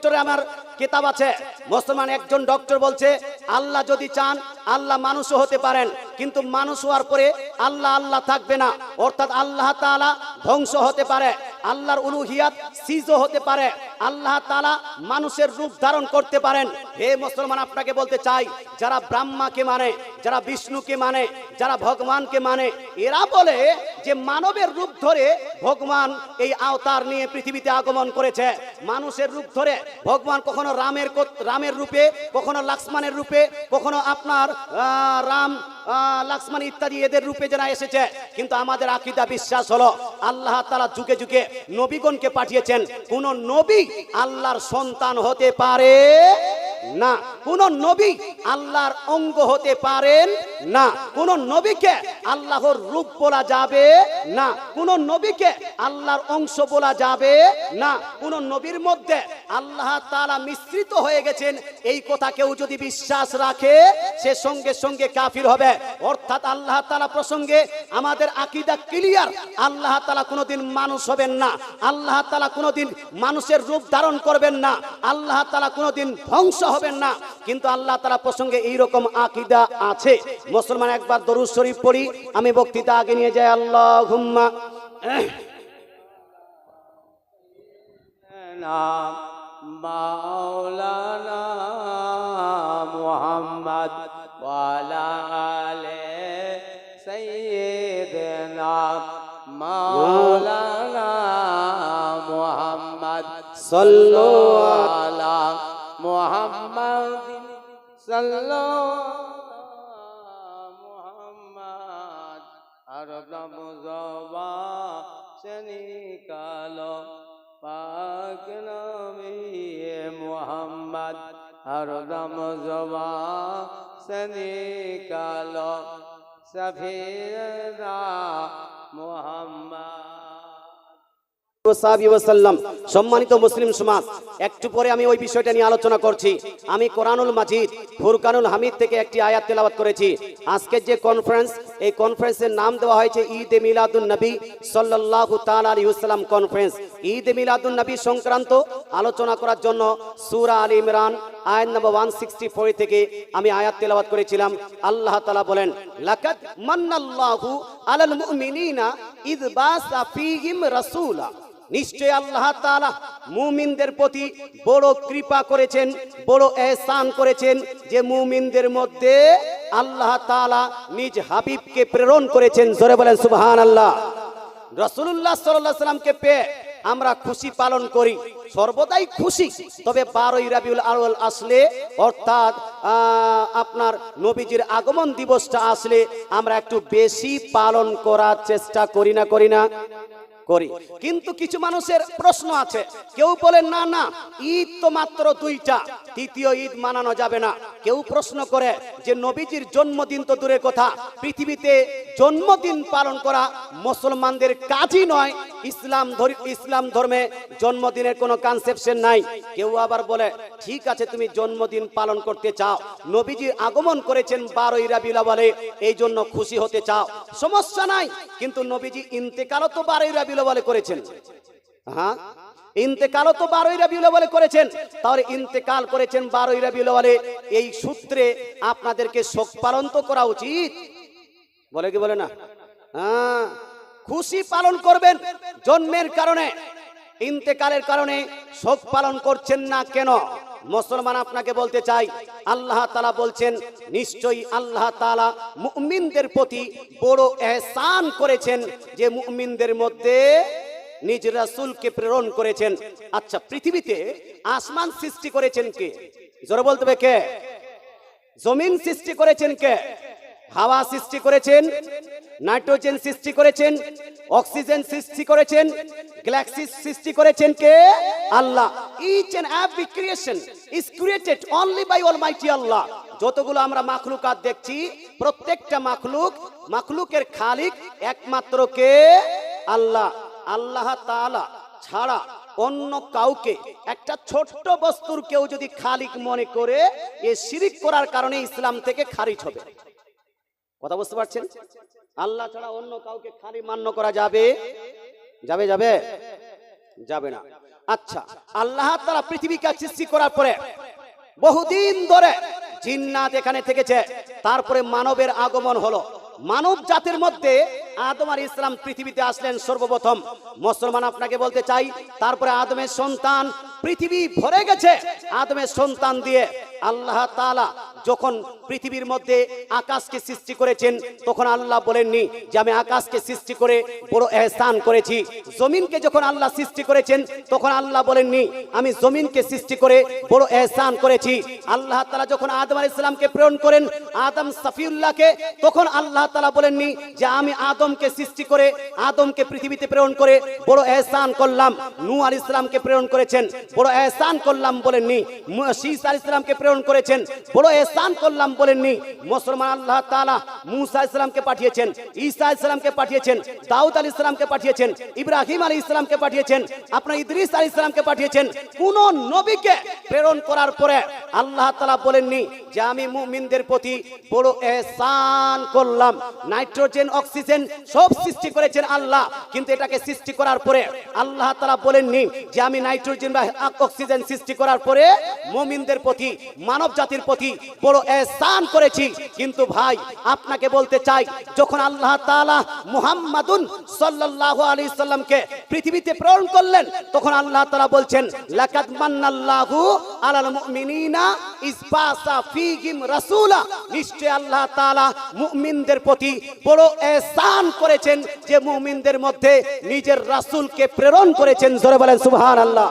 ডক্টরে আমার কিতাব আছে। মুসলমান একজন ডক্টর বলছে, আল্লাহ যদি চান, আল্লাহ মানুষও হতে পারেন। কিন্তু মানুষ হওয়ার পরে আল্লাহ আল্লাহ থাকবে না। অর্থাৎ আল্লাহ তালা ধ্বংস হতে পারে। আল্লাহর উলুহিয়াত সিজও হতে পারে। আল্লাহ তালা মানুষের রূপ ধারণ করতে পারেন। হে মুসলমান, আপনাকে বলতে চাই, যারা ব্রাহ্মাকে মানে যারা বিষ্ণুকে মানে যারা ভগবানকে মানে এরা বলে যে মানবের রূপ ধরে ভগবান এই আওতার নিয়ে পৃথিবীতে আগমন করেছে। মানুষের রূপ ধরে ভগবান কখনো রামের রামের রূপে, কখনো লক্ষ্মণের রূপে, কখনো আপনার রাম লক্ষ্মণ ইত্যাদি এদের রূপে যারা এসেছে। কিন্তু আমাদের আকিদা বিশ্বাস হলো, আল্লাহ তারা যুগে যুগে নবীগণকে পাঠিয়েছেন। কোন নবী আল্লাহর সন্তান হতে পারে। না, কোন নবী আল্লাহর অঙ্গ হতে পারেন না। কোন নবীকে আল্লাহর রূপ বলা যাবে না। কোন নবীকে আল্লাহর অংশ বলা যাবে না। কোন নবীর মধ্যে আল্লাহ তাআলা মিশ্রিত হয়ে গেছেন, এই কথা কেউ যদি বিশ্বাস রাখে, সে সঙ্গে সঙ্গে কাফির হবে। অর্থাৎ আল্লাহ তালা প্রসঙ্গে আমাদের আকিদা ক্লিয়ার, আল্লাহ তাআলা কোনোদিন মানুষ হবেন না। আল্লাহ তাআলা কোনোদিন মানুষের রূপ ধারণ করবেন না। আল্লাহ তাআলা কোনোদিন ধ্বংস হবেন না। কিন্তু আল্লাহ তাআলা প্রসঙ্গে এই রকম আকীদা আছে। মুসলমান একবার দরুদ শরীফ পড়ি, আমি বক্তৃতা আগে নিয়ে যাই। আল্লাহুম্মা। নাম মাওলানা মুহাম্মদ আলে সাইয়্যিদনা মাওলানা মুহাম্মদ সাল্লু সাল্লু মুহাম্মদ আরদম জবা সে নিকালো পাক নবী মুহাম্মদ হরদম জবা সে নিকালো সফিরা মুহাম্মদ। সম্মানিত মুসলিম সমাজ, একটু পরে আমি ওই বিষয়টা নিয়ে আলোচনা করছি। আমি কোরআনুল মাজিদ, ফুরকানুল হামিদ থেকে একটি আয়াত তেলাবাদ করেছি। আজকের যে কনফারেন্স এই কনফারেন্সের নাম দেওয়া হয়েছে ঈদ এ মিলাদুন নবী আলাইহি ওয়াসাল্লাম কনফারেন্স ঈদ এ মিলাদুন নবী সংক্রান্ত আলোচনা করার জন্য সূরা আল ইমরান আয়াত নম্বর 164 থেকে আমি আয়াত তেলাওয়াত করেছিলাম। আল্লাহ তাআলা বলেন, লাকাদ মান্নাল্লাহু আলাল মুমিনিনা ইয বাসা ফীহিম রাসূলা। নিশ্চয় আল্লাহ তাআলা মুমিনদের প্রতি বড় কৃপা করেছেন, বড় এহসান করেছেন যে মুমিনদের মধ্যে আল্লাহ তাআলা নিজ হাবিবকে প্রেরণ করেছেন, জোরে বলেন সুবহানাল্লাহ। আল্লাহ আলাইহি সাল্লামকে পেয়ে আমরা খুশি পালন করি। সর্বদাই খুশি। তবে বারোই রাবিউল আউয়াল আসলে, অর্থাৎ আপনার নবীজির আগমন দিবসটা আসলে আমরা একটু বেশি পালন করার চেষ্টা করি না করি না। করি। কিন্তু কিছু মানুষের প্রশ্ন আছে। কেউ বলে না না, ঈদ তো মাত্র দুইটা। তৃতীয় ঈদ মানানো যাবে না। কেউ প্রশ্ন করে যে, নবীজির জন্মদিন তো দূরের কথা। পৃথিবীতে জন্মদিন পালন করা মুসলমানদের কাজই নয়। ইসলাম ধর, ইসলাম ধর্মে জন্মদিনের কোনো কনসেপশন নাই। কেউ আবার বলে, ঠিক আছে, তুমি জন্মদিন পালন করতে চাও। নবীজির আগমন করেছেন বারোই রাবিউল বলে এই জন্য খুশি হতে চাও। সমস্যা নাই। কিন্তু নবীজি ইন্তেকালও তো বারো বারোই রাবিউল করেছেন। হ্যাঁ? ইন্তেকালও তো বারোই রাবিউল করেছেন। তাহলে ইন্তেকাল করেছেন বারোই এই সূত্রে আপনাদেরকে শোক পালন তো করা উচিত। বলে কি বলে না? হ্যাঁ। খুশি পালন করবেন জন্মের কারণে। ইন্তেকালের কারণে শোক পালন করছেন না কেন? মুসলমান আপনাকে বলতে চাই, আল্লাহ তালা বলছেন, নিশ্চয়ই আল্লাহ তালা মুমিনদের প্রতি বড় এহসান করেছেন যে মুমিনদের মধ্যে নিজ রাসূলকে প্রেরণ করেছেন। আচ্ছা পৃথিবীতে আসমান সৃষ্টি করেছেন কে? জোরে বলতে হবে কে? জমিন সৃষ্টি করেছেন কে? হাওয়া সৃষ্টি করেছেন, নাইট্রোজেন সৃষ্টি করেছেন, অক্সিজেন সৃষ্টি করেছেন গ্যালাক্সি সৃষ্টি করেছেন কে? Allah. Each and every creation is created only by almighty Allah যতগুলো আমরা মাখলুকাত দেখছি, প্রত্যেকটা মাখলুক, মাখলুকের খালিক একমাত্র কে? আল্লাহ। আল্লাহ তাআলা ছাড়া অন্য কাউকে, একটা ছোট্ট বস্তুর কেউ যদি খালিক মনে করে, এ শিরিক করার কারণে ইসলাম থেকে খারিজ হবে। কথা বুঝতে পারছেন? আল্লাহ ছাড়া অন্য কাউকে খালি মান্য করা যাবে যাবে যাবে? যাবে না। আচ্ছা আল্লাহ তারা পৃথিবীকে সৃষ্টি করার পরে বহুদিন ধরে জিন্নাত এখানে থেকেছে। তারপরে মানবের আগমন হলো। মানব জাতির মধ্যে আদম আর ইসলাম পৃথিবীতে আসলেন সর্বপ্রথম। মুসলমান আপনাকে বলতে চাই, তারপরে আদমের সন্তান পৃথিবী ভরে গেছে। আদমের সন্তান দিয়ে আল্লাহ তাআলা যখন পৃথিবীর মধ্যে আকাশকে সৃষ্টি করেছেন, তখন আল্লাহ বলেননি যে আমি আকাশকে সৃষ্টি করে বড় এহসান করেছি। জমিনকে যখন আল্লাহ সৃষ্টি করেছেন, তখন আল্লাহ বলেননি, আমি জমিনকে সৃষ্টি করে বড় এহসান করেছি। আল্লাহ তাআলা যখন আদম আলাইহিস সালামকে প্রেরণ করেন, আদম সফিউল্লাহকে, তখন আল্লাহ তাআলা বলেননি যে আমি আদমকে সৃষ্টি করে, আদমকে পৃথিবীতে প্রেরণ করে বড় এহসান করলাম। নূহ আলাইহিস সালামকে প্রেরণ করেছেন, বড় এহসান করলাম বলেননি। মু- শীস আলাইহিস সালামকে প্রেরণ করেছেন, বড় করলাম বলেননি। মুসলমান আল্লাহ তাআলা মুসা আলাইহিস সালামকে পাঠিয়েছেন, ঈসা আলাইহিস সালামকে পাঠিয়েছেন, দাউদ আলাইহিস সালামকে পাঠিয়েছেন, ইব্রাহিম আলাইহিস সালামকে পাঠিয়েছেন, আপনার ইদ্রিস আলাইহিস সালামকে পাঠিয়েছেন। কোন নবীকে প্রেরণ করার পরে আল্লাহ তাআলা বলেননি যে আমি মুমিনদের প্রতি বড় এহসান করলাম। নাইট্রোজেন, অক্সিজেন সব সৃষ্টি করেছেন আল্লাহ, কিন্তু এটাকে সৃষ্টি করার পরে আল্লাহ তালা বলেননি যে আমি নাইট্রোজেন বা অক্সিজেন সৃষ্টি করার পরে মুমিনদের প্রতি মানব জাতির প্রতি বড় এহসান করেছি। কিন্তু ভাই, আপনাকে বলতে চাই, যখন আল্লাহ তাআলা মুহাম্মাদুন সাল্লাল্লাহু আলাইহি সাল্লামকে পৃথিবীতে প্রেরণ করলেন, তখন আল্লাহ তাআলা বলছেন, লাকাদ মান্নাল্লাহু আলাল মুমিনিনা ইসবাসা ফীহিম রাসূলা। নিশ্চয় আল্লাহ তাআলা মুমিনদের প্রতি বড় এহসান করেছেন যে মুমিনদের মধ্যে নিজের রাসূলকে প্রেরণ করেছেন। জোরে বলেন, সুবহানাল্লাহ।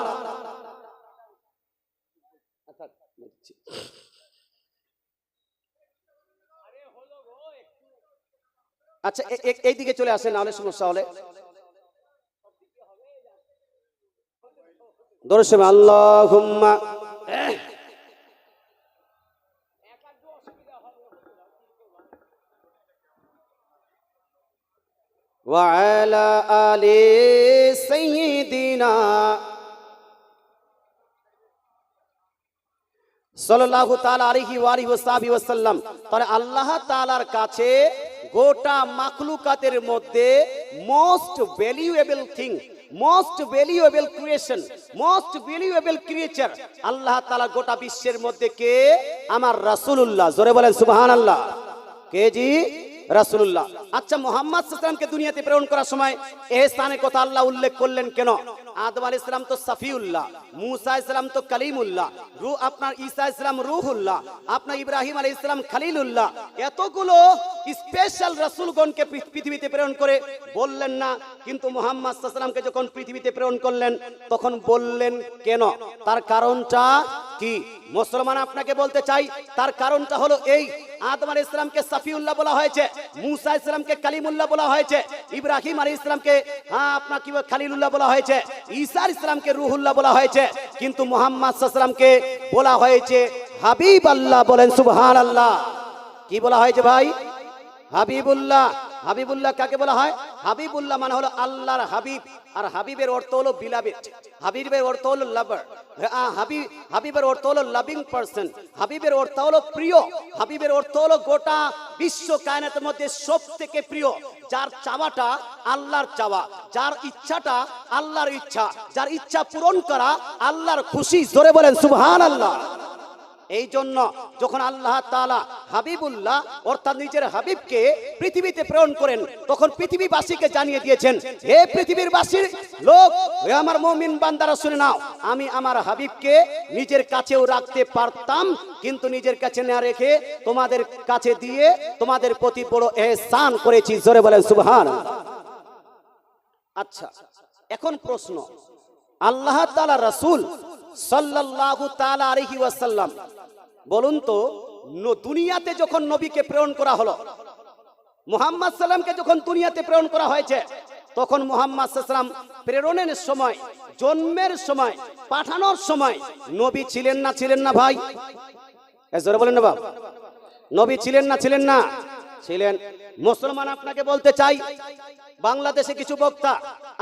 আচ্ছা এ- এ- এইদিকে চলে আসেন নাহলে সমস্যা হলে দর্শক আল্লাহুম্মা وعلى آل سيدنا সাল্লাল্লাহু তাআলা আলাইহি ওয়া আলিহি ওয়াসাহবিহি ওয়াসাল্লাম তাহলে আল্লাহ তাআলার কাছে গোটা মাকলুকাতের মধ্যে most valuable thing most valuable creation most valuable creature Allah তালা গোটা বিশ্বের মধ্যে কে? আমার রাসূলুল্লাহ। জোরে বলেন সুবহানাল্লাহ। কে জি? রাসূলুল্লাহ। আচ্ছা মোহাম্মদ সাল্লামকে দুনিয়াতে প্রেরণ করার সময় এহসানের কথা আল্লাহ উল্লেখ করলেন কেন? আদম আলাইহিস সালাম তো সাফিউল্লাহ, মুসা আলাইহিস সালাম তো কালিমুল্লাহ, রু আপনার ঈসা আলাইহিস সালাম রূহুল্লাহ, আপনার ইব্রাহিম আলাইহিস সালাম খলিলুল্লাহ। এতগুলো স্পেশাল রাসূলগণকে পৃথিবীতে প্রেরণ করে বললেন না, কিন্তু মোহাম্মদ সাল্লামকে যখন পৃথিবীতে প্রেরণ করলেন, তখন বললেন কেন? তার কারণটা কি মুসলমান আপনাকে বলতে চাই? তার কারণটা হলো এই, আদম আলাইহিস সালামকে সাফিউল্লাহ বলা হয়েছে, মুসা ইসলামকে সালামকে কালিমুল্লাহ বলা হয়েছে, ইব্রাহিম আলাইহিস ইসলামকে হ্যাঁ আপনার কি খালিলুল্লাহ বলা হয়েছে, ঈসা ইসলামকে সালামকে রুহুল্লাহ বলা হয়েছে, কিন্তু মুহাম্মদ সাল্লামকে বলা হয়েছে হাবিব আল্লাহ বলেন সুবহানাল্লাহ। কি বলা হয়েছে ভাই? হাবিবুল্লাহ। হাবিবুল্লাহ কাকে বলা হয়? হাবিবুল্লাহ মানে হলো আল্লাহর হাবিব। আর হাবিবের অর্থ হলো বিলাবেট হাবিবের অর্থ হলো লাভার হাবিব, হাবিবের অর্থ হলো লাভিং পারসন হাবিবের অর্থ হলো প্রিয়। হাবিবের অর্থ হলো গোটা বিশ্ব কায়নাতের মধ্যে সব থেকে প্রিয়। যার চাওয়াটা আল্লাহর চাওয়া। যার ইচ্ছাটা আল্লাহর ইচ্ছা। যার ইচ্ছা পূরণ করা আল্লাহর খুশি। জোরে বলেন সুবহান আল্লাহ এই জন্য যখন আল্লাহ তালা হাবিবুল্লাহ অর্থাৎ নিজের হাবিবকে পৃথিবীতে প্রেরণ করেন, তখন পৃথিবীবাসীকে জানিয়ে দিয়েছেন, হে পৃথিবীর বাসীর লোক আমার মুমিন বান্দারা, শুনে নাও, আমি আমার হাবিবকে নিজের কাছেও রাখতে পারতাম, কিন্তু নিজের কাছে না রেখে তোমাদের কাছে দিয়ে তোমাদের প্রতি বড় এহসান করেছি। জোরে বলেন সুবহান আচ্ছা এখন প্রশ্ন। আল্লাহ তালা রাসূল ওয়াসাল্লাম। বলুন তো দুনিয়াতে যখন নবীকে প্রেরণ করা হলো, মুহাম্মদ সাল্লামকে যখন দুনিয়াতে প্রেরণ করা হয়েছে, তখন মুহাম্মদ সাল্লাম প্রেরণের সময়, জন্মের সময়, পাঠানোর সময় নবী ছিলেন না ছিলেন না ভাই? জোরে বলেন না বাবা নবী ছিলেন না ছিলেন না? ছিলেন। মুসলমান আপনাকে বলতে চাই, বাংলাদেশে কিছু বক্তা,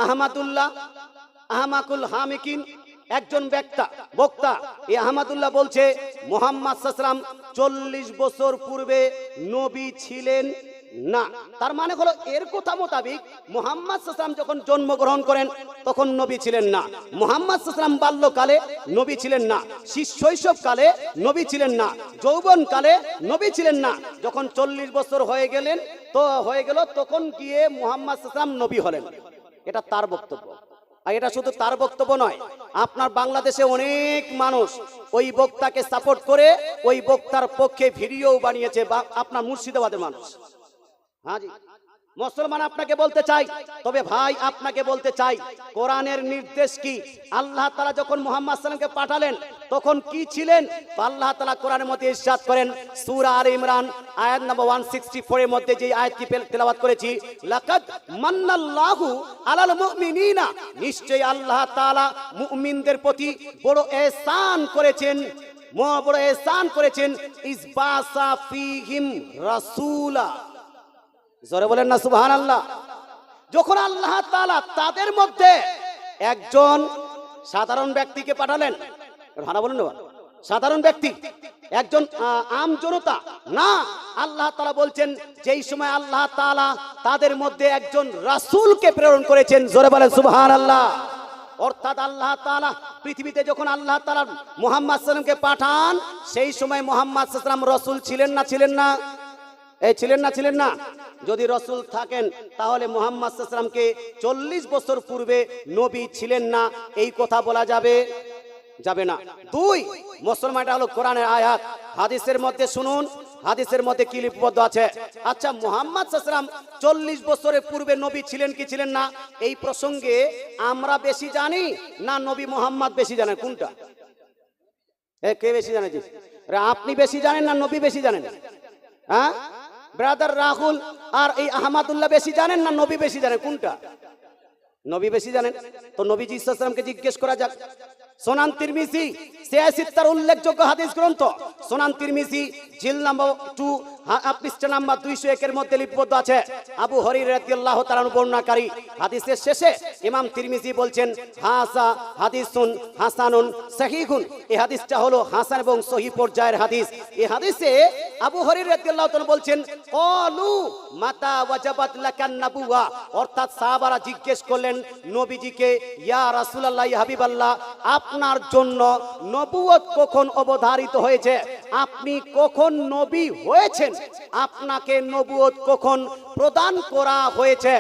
আহমাদুল্লাহ, আহমাকুল হামিকিন একজন ব্যক্তা, বক্তা, এ আহমাদুল্লাহ বলছে, মোহাম্মদ সাসরাম চল্লিশ বছর পূর্বে নবী ছিলেন না। তার মানে হলো, এর কথা মোতাবিক মোহাম্মদ সাল্লাম যখন জন্মগ্রহণ করেন, তখন নবী ছিলেন না। মোহাম্মদ সাল্লাম বাল্যকালে নবী ছিলেন না। শৈশব কালে নবী ছিলেন না। যৌবন কালে নবী ছিলেন না। যখন চল্লিশ বছর হয়ে গেলেন, তো হয়ে গেল, তখন গিয়ে মোহাম্মদ সাল্লাম নবী হলেন। এটা তার বক্তব্য। আর এটা শুধু তার বক্তব্য নয়, আপনার বাংলাদেশে অনেক মানুষ ওই বক্তাকে সাপোর্ট করে ওই বক্তার পক্ষে ভিডিও বানিয়েছে বা আপনার মুর্শিদাবাদের মানুষ। হ্যাঁ জি। মুসলমান আপনাকে বলতে চাই, তবে ভাই আপনাকে বলতে চাই, কোরআনের নির্দেশ কি? আল্লাহ তারা যখন মোহাম্মদ সাল্লামকে পাঠালেন তখন কি ছিলেন? আল্লাহ তালা কোরআনের মধ্যে ইরশাদ করেন, সূরা আল ইমরান, আয়াত নাম্বার 164 এর মধ্যে যে আয়াতটি তেলাওয়াত করেছি, লাকাদ মান্নাল্লাহু আলাল মুমিনিনা। নিশ্চয়ই আল্লাহ তাআলা মুমিনদের প্রতি বড় এহসান করেছেন বড় এহসান করেছেন, ইসবাসা ফিহিম রাসূলা। জোরে বলেন না সুবহান আল্লাহ যখন আল্লাহ তাআলা তাদের মধ্যে একজন সাধারণ ব্যক্তিকে পাঠালেন ভাড়া বলুন সাধারণ ব্যক্তি, একজন আম জনতা, না, আল্লাহ তালা বলছেন, যেই সময় আল্লাহ তালা তাদের মধ্যে একজন রাসূলকে প্রেরণ করেছেন, জোরে বলেন সুবহান আল্লাহ অর্থাৎ আল্লাহ তাআলা পৃথিবীতে যখন আল্লাহ তালা মুহাম্মদ সাল্লামকে পাঠান, সেই সময় মোহাম্মদ সাল্লাম রসুল ছিলেন না ছিলেন না? এই ছিলেন না ছিলেন না? যদি রসুল থাকেন, তাহলে মোহাম্মদ সাল্লামকে চল্লিশ বছর পূর্বে নবী ছিলেন না, এই কথা বলা যাবে। যাবে না। দুই, মুসলমান এটা হলো কোরআনের আয়াত। হাদিসের মধ্যে শুনুন, হাদিসের মধ্যে কি লিপিবদ্ধ আছে? আচ্ছা মোহাম্মদ সাল্লাম চল্লিশ বছরের পূর্বে নবী ছিলেন কি ছিলেন না? এই প্রসঙ্গে আমরা বেশি জানি না নবী মোহাম্মদ বেশি জানেন? কোনটা? কে বেশি জানে জি? আপনি বেশি জানেন না নবী বেশি জানেন? হ্যাঁ? ব্রাদার রাহুল আর এই আহমদুল্লাহ বেশি জানেন না নবী বেশি জানেন? কোনটা? নবী বেশি জানেন? তো নবীজি ইসলামকে জিজ্ঞেস করা যাক। সোনান তিরমিজি সিয়াসিত্তার উল্লেখযোগ্য হাদিস গ্রন্থ। সোনান তিরমিজি, জিল নাম্বার টু পৃষ্ঠা নাম্বার দুইশো একের মধ্যে লিপিবদ্ধ আছে। আবু হরি রাদিয়াল্লাহু তাআলা বর্ণনাকারী হাদিসের শেষে ইমাম তিরমিজি বলছেন, হাসা হাদিসুন হাসানুন সহিহুন। এই হাদিসটা হলো হাসান এবং সহি পর্যায়ের হাদিস। এই হাদিসে আবু হরি রাদিয়াল্লাহু তাআলা বলছেন, কলু মাতা ওয়াজাবাত লাকান নাবুয়া অর্থাৎ সাহাবারা জিজ্ঞেস করলেন, নবীজিকে, ইয়া রাসূলুল্লাহ হাবিবাল্লাহ আপনার জন্য নবুয়ত কখন অবধারিত হয়েছে? আপনি কখন নবী হয়েছেন? আপনাকে নবুয়ত কখন প্রদান করা হয়েছে?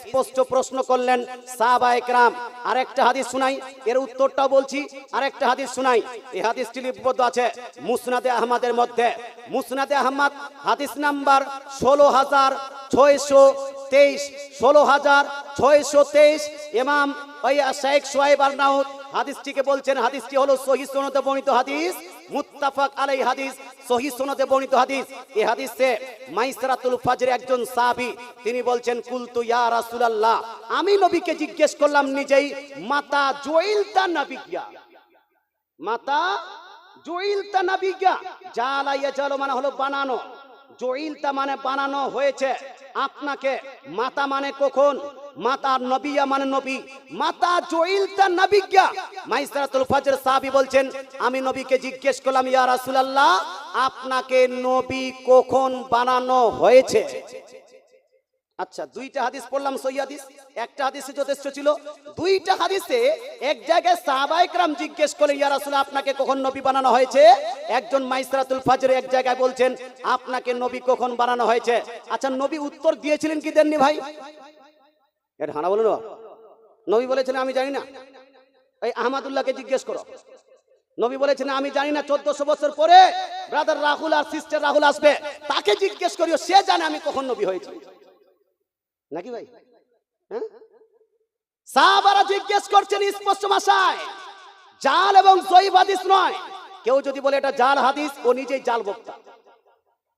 স্পষ্ট প্রশ্ন করলেন সাহাবা একরাম। আরেকটা হাদিস শুনাই, এর উত্তরটা বলছি, আরেকটা হাদিস শুনাই। এই হাদিসটি লিপিবদ্ধ আছে মুসনাদে আহমদের মধ্যে। মুসনাদে আহমদ, হাদিস নাম্বার ষোলো হাজার ছয়শো তেইশ, ষোলো হাজার ছয়শো তেইশ। ইমাম ওই শেখ সোয়াইব আরনাউদ হাদিসটিকে বলছেন, হাদিসটি হলো সহি সনদে বর্ণিত হাদিস, মুত্তাফাক আলাই হাদিস, সহি সনদে বর্ণিত হাদিস। এই হাদিসে মাইসরাতুল ফাজর একজন সাহাবী, তিনি বলছেন, কুলতু ইয়া রাসূলুল্লাহ আমি নবীকে জিজ্ঞেস করলাম নিজেই, মাতা জুইলতা নাবিয়া মাতা জুইলতা নাবিয়া জালা ইয়াজালু মানে হলো বানানো। জইলতা মানে বানানো হয়েছে। আপনাকে মাতা মানে কখন? মাতা নবিয়া মানে নবী, মাতা জইলতা নবিজ্ঞা মাইসরাতুল ফজর সাহাবী বলছেন, আমি নবীকে জিজ্ঞেস করলাম, ইয়া রাসূলুল্লাহ, আপনাকে নবী কখন বানানো হয়েছে? আচ্ছা দুইটা হাদিস পড়লাম, সহি হাদিস। একটা হাদিসে যথেষ্ট ছিল। দুইটা হাদিসে এক জায়গায় সাহাবাইকরাম জিজ্ঞেস করে ইয়া রাসূল আপনাকে কখন নবী বানানো হয়েছে? একজন মাইসরাতুল ফাজর এক জায়গায় বলছেন, আপনাকে নবী কখন বানানো হয়েছে? আচ্ছা নবী উত্তর দিয়েছিলেন কি দেননি ভাই? এর হানা বলুন নবী বলেছিলেন, আমি জানি না। এই আহমদুল্লাহকে জিজ্ঞেস করো। নবী বলেছেন আমি জানি না, চোদ্দশো বছর পরে ব্রাদার রাহুল আর সিস্টার রাহুল আসবে। তাকে জিজ্ঞেস করিও, সে জানে আমি কখন নবী হয়েছি। নাকি ভাই? হ্যাঁ? সাহাবারা জিজ্ঞেস করছেন, স্পষ্ট ভাষায়, জাল এবং জয়ীব হাদিস নয়। কেউ যদি বলে, এটা জাল হাদিস, ও নিজেই জাল বক্তা।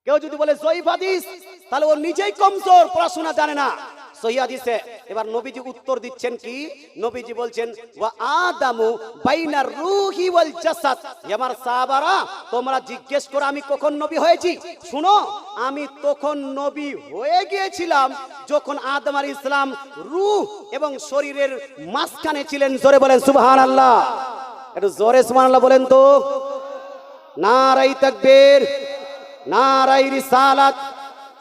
কেউ যদি বলে জয়ীব হাদিস, তাহলে ও নিজেই কমজোর, পড়াশোনা জানে না। সহি হাদিসে এবার নবীজি উত্তর দিচ্ছেন কি নবীজি বলছেন ওয়া আদামু বাইনার রূহি ওয়াল জাসাদ হে আমার সাহাবারা তোমরা জিজ্ঞেস করো আমি কখন নবী হয়েছি শুনো আমি তখন নবী হয়ে গিয়েছিলাম যখন আদম আলাইহিস ইসলাম রূহ এবং শরীরের মাঝখানে ছিলেন জোরে বলেন সুবহানাল্লাহ একটু জোরে সুবহানাল্লাহ বলেন তো নারাই তাকবীর নারাই রিসালাত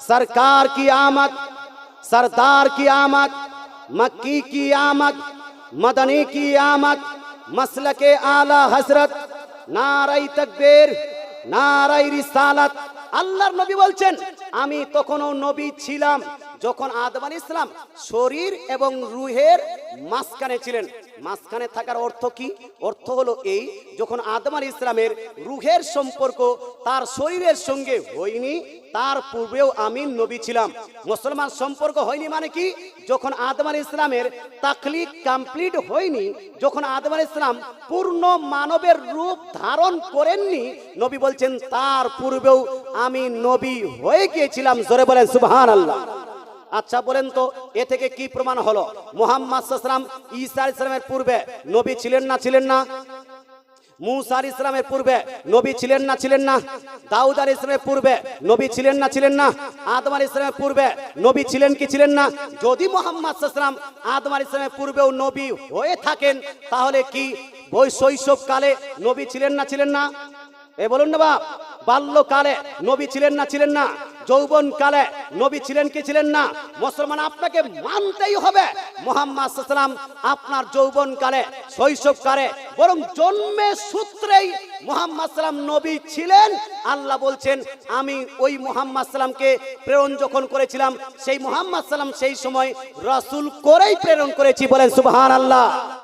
सरकार की आमद सरदार की आमद मक्की की आमद मदनी की आमद मसल के आला हजरत নারাই তকবীর নারাই রিসালাত আল্লাহর নবী বলছেন আমি তখনও নবী ছিলাম যখন আদম আলী ইসলাম শরীর এবং রুহের মাঝখানে ছিলেন মাঝখানে থাকার অর্থ কি? অর্থ হলো এই, যখন আদম আলী ইসলামের রুহের সম্পর্ক তার শরীরের সঙ্গে হয়নি, তার পূর্বেও আমি নবী ছিলাম। মুসলমান সম্পর্ক হয়নি মানে কি? যখন আদম ইসলামের তাকলিক কমপ্লিট হয়নি, যখন আদম ইসলাম পূর্ণ মানবের রূপ ধারণ করেননি, নবী বলছেন, তার পূর্বেও আমি নবী হয়ে গিয়েছিলাম। জোরে বলেন সুবহান আল্লাহ আচ্ছা বলেন তো, এ থেকে কি প্রমাণ হলো? মোহাম্মদ সাল্লাম ঈসা আলাইহিস সালামের পূর্বে নবী ছিলেন না ছিলেন না? মুসা আলাইহিস ইসলামের পূর্বে নবী ছিলেন না ছিলেন না? দাউদ আলাইহিস ইসলামের পূর্বে নবী ছিলেন না ছিলেন না? আদম আলাইহিস ইসলামের পূর্বে নবী ছিলেন কি ছিলেন না? যদি মোহাম্মদ সাল্লাম আদম আলাইহিস ইসলামের পূর্বেও নবী হয়ে থাকেন, তাহলে কি বই শৈশব কালে নবী ছিলেন না ছিলেন না? এ বলুন না বাপ, বাল্যকালে নবী ছিলেন না ছিলেন না? যৌবন কালে নবী ছিলেন কি ছিলেন না? মুসলমান আপনাকে মানতেই হবে। মোহাম্মদ সাল্লাম আপনার যৌবন কালে শৈশব কালে বরং জন্মের সূত্রেই মোহাম্মদ সাল্লাম নবী ছিলেন। আল্লাহ বলছেন, আমি ওই মোহাম্মদ সাল্লামকে প্রেরণ যখন করেছিলাম, সেই মোহাম্মদ সাল্লাম সেই সময় রসুল করেই প্রেরণ করেছি বলেন সুবহান আল্লাহ